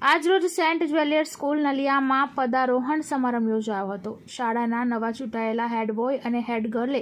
આજરોજ Saint જ્વેલિયર્સ school નલિયામાં પદારોહણ સમારંભ યોજાયો હતો. શાળાના નવા ચૂંટાયેલા હેડ બોય અને હેડ ગર્લે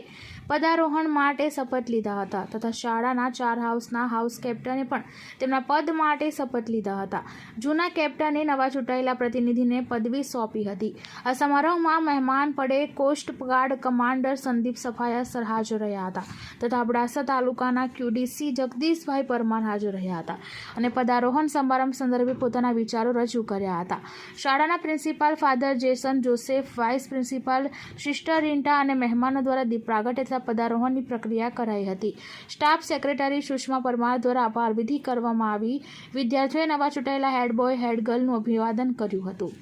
પદારોહણ માટે શપથ લીધા હતા તથા શાળાના ચાર હાઉસના હાઉસ કેપ્ટને પણ તેમના પદ માટે શપથ લીધા હતા. જૂના કેપ્ટને નવા ચૂંટાયેલા પ્રતિનિધિને પદવી સોંપી હતી. આ સમારોહમાં મહેમાન પડે coastguard commander Sandeep Safaya sir હાજર રહ્યા હતા તથા અબડાસા તાલુકાના ક્યુડીસી જગદીશભાઈ પરમાર હાજર રહ્યા હતા અને પદારોહણ સમારંભ સંદર્ભે પોતાના વિચારો રજૂ કર્યા હતા. શાળાના principal father Jason Joseph, vice principal sister Rinta અને મહેમાનો દ્વારા દીપ પ્રાગટ્ય તથા પદારોહણની પ્રક્રિયા કરાઈ હતી. સ્ટાફ સેક્રેટરી સુષ્મા પરમાર દ્વારા આભારવિધિ કરવામાં આવી. વિદ્યાર્થીઓએ નવા ચૂંટાયેલા હેડ બોય, હેડ અભિવાદન કર્યું હતું.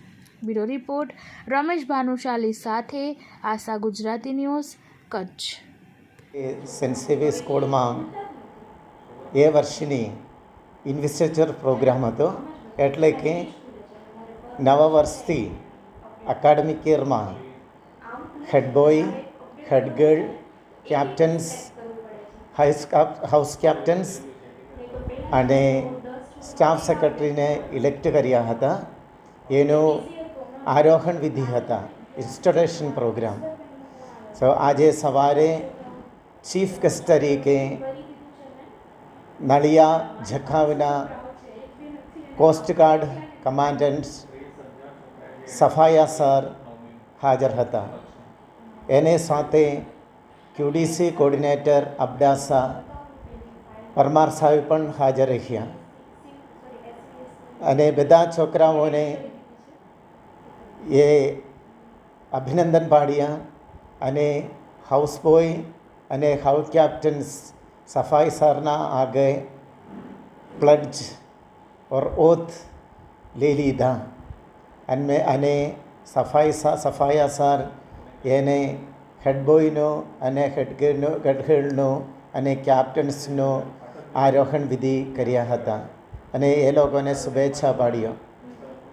બ્યુરો રિપોર્ટ, રમેશ ભાનુશાલી સાથે Asha Gujarati news, Kutch. Saint saviour સ્કૂલમાં એ વર્ષની ઇન્વેસ્ટેચર પ્રોગ્રામ હતો. એટલે કે નવા વર્ષથી academic યરમાં head boy head girl captains house house captains અને સ્ટાફ સેક્રેટરીને ઇલેક્ટ કર્યા હતા એનો આરોહણ વિધિ હતા ઇન્સ્ટોલેશન પ્રોગ્રામ સો આજે સવારે ચીફ ગેસ્ટ તરીકે નળિયા જખાવના કોસ્ટગાર્ડ કમાન્ડન્ટ્સ સફાયા સર હાજર હતા. એને સાથે ક્યુડીસી કોર્ડિનેટર અબડાસા પરમાર સાહેબ પણ હાજર રહ્યા અને બધા છોકરાઓને એ અભિનંદન પાડ્યા અને હાઉસ બોય અને હાઉસ કેપ્ટન્સ સફાઈ સરના આગે પ્લડજ ઓર ઓથ લઈ લીધા અને અને સફાઈ સફાયા સર એને હેડ બોયનો અને હેડગરનો હેડગર્લનો અને કેપ્ટન્સનો આરોહણ વિધિ કર્યા હતા અને એ લોકોને શુભેચ્છા પાડ્યો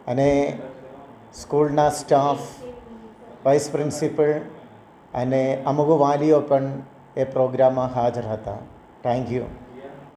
અને સ્કૂલના સ્ટાફ વાઇસ પ્રિન્સિપલ અને અમુક વાલીઓ પણ એ પ્રોગ્રામમાં હાજર હતા થેન્ક યુ